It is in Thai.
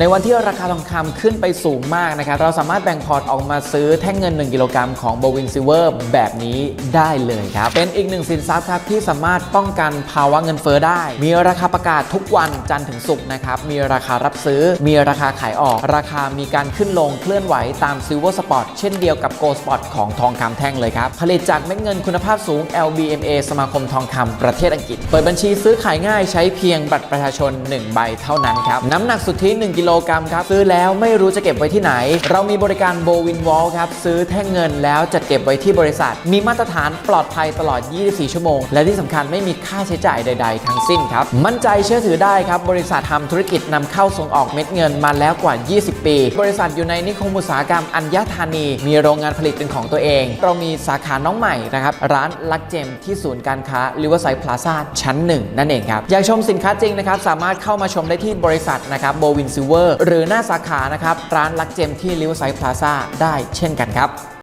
ในวันที่ราคาทองคำขึ้นไปสูงมากนะครับ เราสามารถแบ่งพอร์ตออกมาซื้อแท่งเงิน 1 กิโลกรัมของโบวินซิเวอร์แบบนี้ได้เลยครับ เป็นอีกหนึ่งสินทรัพย์ครับที่สามารถป้องกันภาวะเงินเฟ้อได้ มีราคาประกาศทุกวันจันทร์ถึงศุกร์นะครับ มีราคารับซื้อ มีราคาขายออก ราคามีการขึ้นลงเคลื่อนไหวตามซิลเวอร์สปอตเช่นเดียวกับโกลสปอตของทองคำแท่งเลยครับ ผลิตจากเม็ดเงินคุณภาพสูง LBMA สมาคมทองคำประเทศอังกฤษ เปิดบัญชีซื้อขายง่ายใช้เพียงบัตรประชาชน 1 ใบเท่านั้นครับน้ำหนักสุทธิ1กิโลกรัมครับ ซื้อแล้วไม่รู้จะเก็บไว้ที่ไหน เรามีบริการโบวินวอลครับ ซื้อแท่งเงินแล้วจัดเก็บไว้ที่บริษัท มีมาตรฐานปลอดภัยตลอด 24 ชั่วโมง และที่สำคัญไม่มีค่าใช้จ่ายใด ๆ ทั้งสิ้นครับ มั่นใจเชื่อถือได้ครับ บริษัททำธุรกิจนำเข้าส่งออกเม็ดเงินมาแล้วกว่า 20 ปี บริษัทอยู่ในนิคมอุตสาหกรรมอัญญธานี มีโรงงานผลิตเป็นของตัวเอง เรามีสาขาน้องใหม่นะครับร้านลักเจมที่ศูนย์การค้าลิเวอร์ไซด์พลาซ่าชั้น 1 นั่นเองครับอยากชมสินค้าจริงนะครับสามารถเข้ามาชมได้ที่บริษัทนะครับโบวินซิเวอร์หรือหน้าสาขานะครับ ร้านลักเจมที่ลิวไซด์พลาซ่าได้เช่นกันครับ